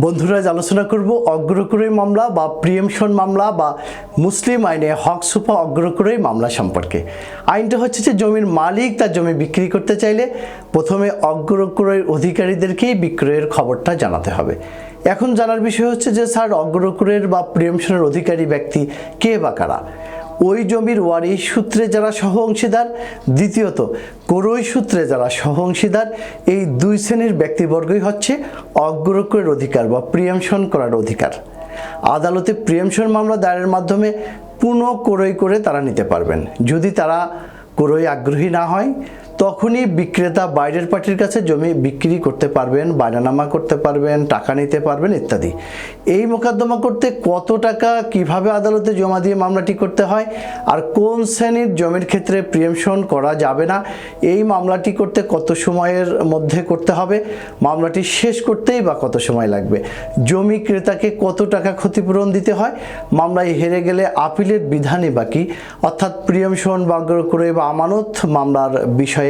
বন্ধুরা, আজ আলোচনা করব অগ্রকুরী মামলা বা প্রিয়েমশন মামলা বা মুসলিম আইনে হক সুপা অগ্রকুরী মামলা সম্পর্কে। আইনটা হচ্ছে যে জমির মালিক তার জমি বিক্রি করতে চাইলে প্রথমে অগ্রকুরের অধিকারীদেরকেই বিক্রয়ের খবরটা জানাতে হবে। এখন জানার বিষয় হচ্ছে যে, স্যার, অগ্রকুরের বা প্রিয়েমশনের অধিকারী ব্যক্তি কে বা কারা? ওই জমির ওয়ারিশ সূত্রে যারা সহ অংশীদার দ্বিতীয়ত করই সূত্রে যারা সহ অংশীদার এই দুই শ্রেণির ব্যক্তিবর্গই হচ্ছে অগ্রকের অধিকার বা প্রিয়ামশন করার অধিকার। আদালতে প্রিয়ামশন মামলা দায়েরের মাধ্যমে পুনঃ করই করে তারা নিতে পারবেন। যদি তারা করই আগ্রহী না হয় তখনই বিক্রেতা বাইরের পার্টির কাছে জমি বিক্রি করতে পারবেন, বায়নানামা করতে পারবেন, টাকা নিতে পারবেন ইত্যাদি। এই মোকদ্দমা করতে কত টাকা, কীভাবে আদালতে জমা দিয়ে মামলাটি করতে হয়, আর কোন শ্রেণির জমির ক্ষেত্রে প্রিয়েমশন করা যাবে না, এই মামলাটি করতে কত সময়ের মধ্যে করতে হবে, মামলাটি শেষ করতেই বা কত সময় লাগবে? জমি ক্রেতাকে কত টাকা ক্ষতিপূরণ দিতে হয়, মামলায় হেরে গেলে আপিলের বিধানই বাকি অর্থাৎ প্রিয়মশন বা করে বা আমানত মামলার বিষয়ে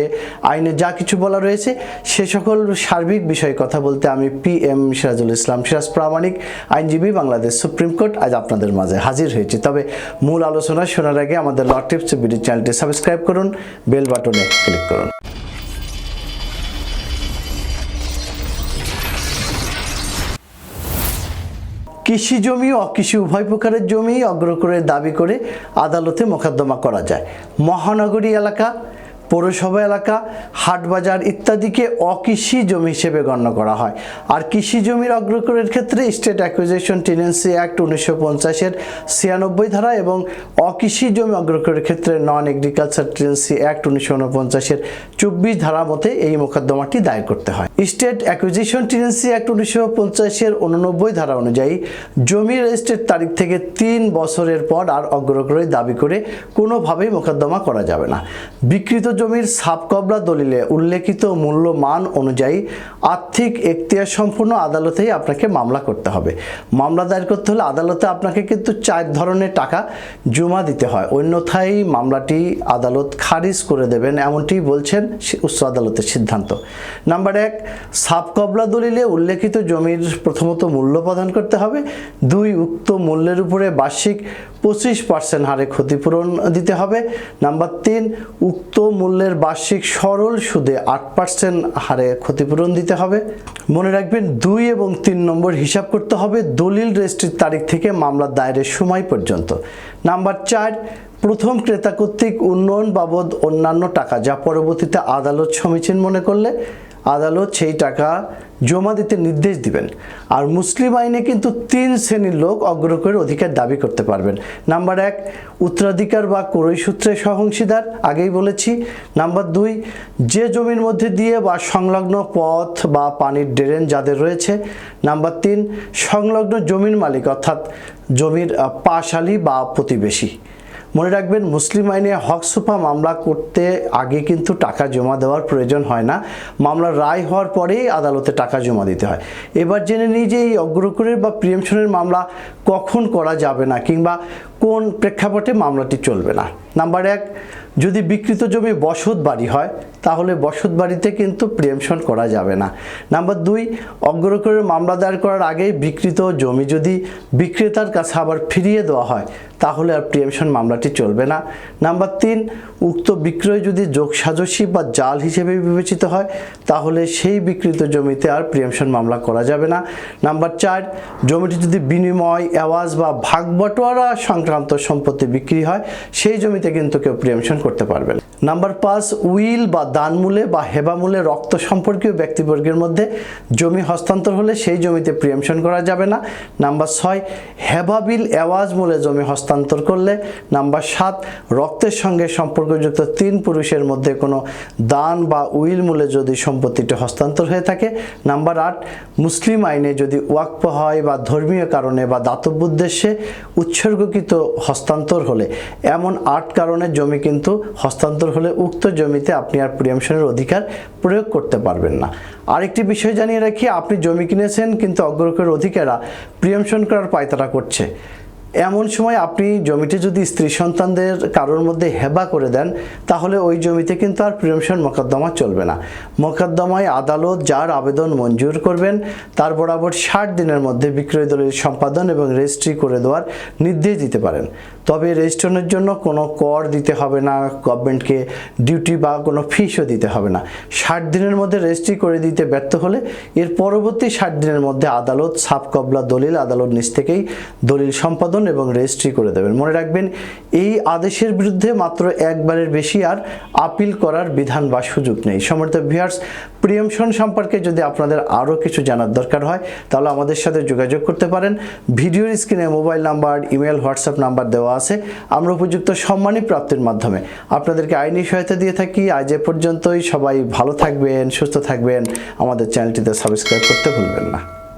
আইনে যা কিছু বলা রয়েছে, সে সকল সার্বিক বিষয়ে কথা বলতে আমি পি এম সিরাজুল ইসলাম। সিরাজ প্রামাণিক, আইনজীবী বাংলাদেশ সুপ্রিম কোর্ট আজ আপনাদের মাঝে হাজির হয়েছি। তবে মূল আলোচনা শোনার আগে আমাদের ল টিপস বিডি চ্যানেলটি সাবস্ক্রাইব করুন, বেল বাটনে ক্লিক করুন। কৃষি জমি ও অকৃষি উভয় প্রকারের জমি অগ্রকরের দাবি করে আদালতে মোকদ্দমা করা যায়। মহানগরী এলাকা পৌরসভা এলাকা, হাটবাজার ইত্যাদিকে অকৃষি জমি হিসেবে গণ্য করা হয়। আর কৃষি জমির অগ্রকরের ক্ষেত্রে স্টেট অ্যাকুইজিশন টেনেন্সি অ্যাক্ট উনিশশো পঞ্চাশের ছিয়ানব্বই ধারা এবং অকৃষি জমি অগ্রকরের ক্ষেত্রে নন এগ্রিকালচার টেনেন্সি অ্যাক্ট উনিশশো উনপঞ্চাশের চব্বিশ ধারা মতে এই মোকদ্দমাটি দায়ের করতে হয়। স্টেট অ্যাকুইজিশন টেনেন্সি অ্যাক্ট উনিশশো পঞ্চাশের উননব্বই ধারা অনুযায়ী জমি রেজিস্ট্রের তারিখ থেকে তিন বছরের পর আর অগ্রক্রয় দাবি করে কোনোভাবেই মোকদ্দমা করা যাবে না। বিকৃত জমির সাবকবলা দলিলে উল্লেখিত মূল্যমান অনুযায়ী আর্থিক এখতিয়ার সম্পূর্ণ আদালতেই আপনাকে মামলা করতে হবে। মামলা দায়ের করতে হলে আদালতে আপনাকে কিন্তু চার ধরনের টাকা জমা দিতে হয়। অন্যথায় মামলাটি আদালত খারিজ করে দেবেন এমনটি বলছেন উচ্চ আদালতের সিদ্ধান্ত। নাম্বার এক সাবকবলা দলিলে উল্লেখিত জমির প্রথমত মূল্য প্রদান করতে হবে। দুই, উক্ত মূল্যের উপরে বার্ষিক পঁচিশ পার্সেন্ট হারে ক্ষতিপূরণ দিতে হবে। নাম্বার তিন, উক্ত মূল্যের বার্ষিক সরল সুদে আট পার্সেন্ট হারে ক্ষতিপূরণ দিতে হবে। মনে রাখবেন, দুই এবং তিন নম্বর হিসাব করতে হবে দলিল রেজিস্ট্রির তারিখ থেকে মামলা দায়েরের সময় পর্যন্ত। নাম্বার চার, প্রথম ক্রেতা কর্তৃক উন্নয়ন বাবদ অন্যান্য টাকা যা পরবর্তীতে আদালত সমীচীন মনে করলে আদালত সেই টাকা জমা দিতে নির্দেশ দিবেন। আর মুসলিম আইনে কিন্তু তিন শ্রেণির লোক অগ্রকের অধিকার দাবি করতে পারবেন। নাম্বার এক, উত্তরাধিকার বা করই সূত্রে সহংশীদার আগেই বলেছি। নাম্বার দুই, যে জমির মধ্যে দিয়ে বা সংলগ্ন পথ বা পানির ড্রেন যাদের রয়েছে। নাম্বার তিন, সংলগ্ন জমির মালিক, অর্থাৎ জমির পাশালি বা প্রতিবেশী। মনে রাখবেন, মুসলিম আইনে হক সুফা মামলা করতে আগে কিন্তু টাকা জমা দেওয়ার প্রয়োজন হয় না। মামলার রায় হওয়ার পরেই আদালতে টাকা জমা দিতে হয়। এবার জেনে নিই যে এই অগ্রকরের বা প্রিয়েমশনের মামলা কখন করা যাবে না কিংবা কোন প্রেক্ষাপটে মামলাটি চলবে না? নাম্বার এক, যদি বিকৃত জমি বসত বাড়ি হয়, তাহলে বসত বাড়িতে কিন্তু প্রিয়েমশন করা যাবে না। নাম্বার দুই, অগ্রকরের মামলা দায়ের করার আগেই বিকৃত জমি যদি বিক্রেতার কাছে আবার ফিরিয়ে দেওয়া হয়, তাহলে আর প্রিয়েমশন মামলাটি চলবে না। নাম্বার তিন উক্ত বিক্রয় যদি যোগসাজসী বা জাল হিসেবে বিবেচিত হয়, তাহলে সেই বিকৃত জমিতে আর প্রিয়েমশন মামলা করা যাবে না। নাম্বার চার, জমিটি যদি বিনিময় আওয়াজ বা ভাগ বটোয়ারা সংক্রান্ত সম্পত্তি বিক্রি হয়, সেই জমিতে কিন্তু কেউ প্রিয়েমশন করতে পারবে না। নাম্বার পাঁচ, উইল বা দানমূলে বা হেবামূলে রক্ত সম্পর্কীয় ব্যক্তিবর্গের মধ্যে জমি হস্তান্তর হলে সেই জমিতে প্রিয়েমশন করা যাবে না। নাম্বার ছয়, হেবাবিল অ্যাওয়াজ মূলে জমি হস্তান্তর করলে। নাম্বার সাত, রক্তের সঙ্গে সম্পর্কযুক্ত তিন পুরুষের মধ্যে কোনো দান বা উইল মূলে যদি সম্পত্তিটি হস্তান্তর হয়ে থাকে, নাম্বার আট, মুসলিম আইনে যদি ওয়াকফ হয় বা ধর্মীয় কারণে বা দাতব্য উদ্দেশ্যে উৎসর্গকৃত হস্তান্তর হলে, এমন আট কারণে জমি কিন্তু হস্তান্তর হলে উক্ত জমিতে আপনি আর প্রিয়ামশনের অধিকার প্রয়োগ করতে পারবেন না। আরেকটি বিষয় জানিয়ে রাখি, আপনি জমি কিনেছেন কিন্তু অগ্রকের অধিকারা প্রিয়ামশন করার পায়তারা করছে। এমন সময় আপনি জমিতে যদি স্ত্রী সন্তানদের কারোর মধ্যে হেবা করে দেন, তাহলে ওই জমিতে কিন্তু আর প্রিয়মশন মোকদ্দমা চলবে না। মোকদ্দমায় আদালত যার আবেদন মঞ্জুর করবেন, তার বরাবর ষাট দিনের মধ্যে বিক্রয় দলিল সম্পাদন এবং রেজিস্ট্রি করে দেওয়ার নির্দেশ দিতে পারেন। তবে রেজিস্ট্রেশনের জন্য কোনো কর দিতে হবে না, গভর্নমেন্টকে ডিউটি বা কোনো ফিসও দিতে হবে না। ষাট দিনের মধ্যে রেজিস্ট্রি করে দিতে ব্যর্থ হলে এর পরবর্তী ষাট দিনের মধ্যে আদালত সাব কবলা দলিল, আদালত নিচ থেকেই দলিল সম্পাদন এবং রেজিস্ট্রি করে দেবেন। মনে রাখবেন, এই আদেশের বিরুদ্ধে মাত্র একবারের বেশি আর আপিল করার বিধান বা সুযোগ নেই। সমর্থ ভিউয়ার্স প্রিয়মশন সম্পর্কে যদি আপনাদের আরও কিছু জানার দরকার হয়, তাহলে আমাদের সাথে যোগাযোগ করতে পারেন। ভিডিওর স্ক্রিনে mobile number email WhatsApp number দেওয়া আছে। আমরা উপযুক্ত সম্মানী প্রাপ্তির মাধ্যমে আপনাদেরকে আইনি সহায়তা দিয়ে থাকি। আজ এ পর্যন্তই। সবাই ভালো থাকবেন, সুস্থ থাকবেন। আমাদের চ্যানেলটিতে সাবস্ক্রাইব করতে ভুলবেন না।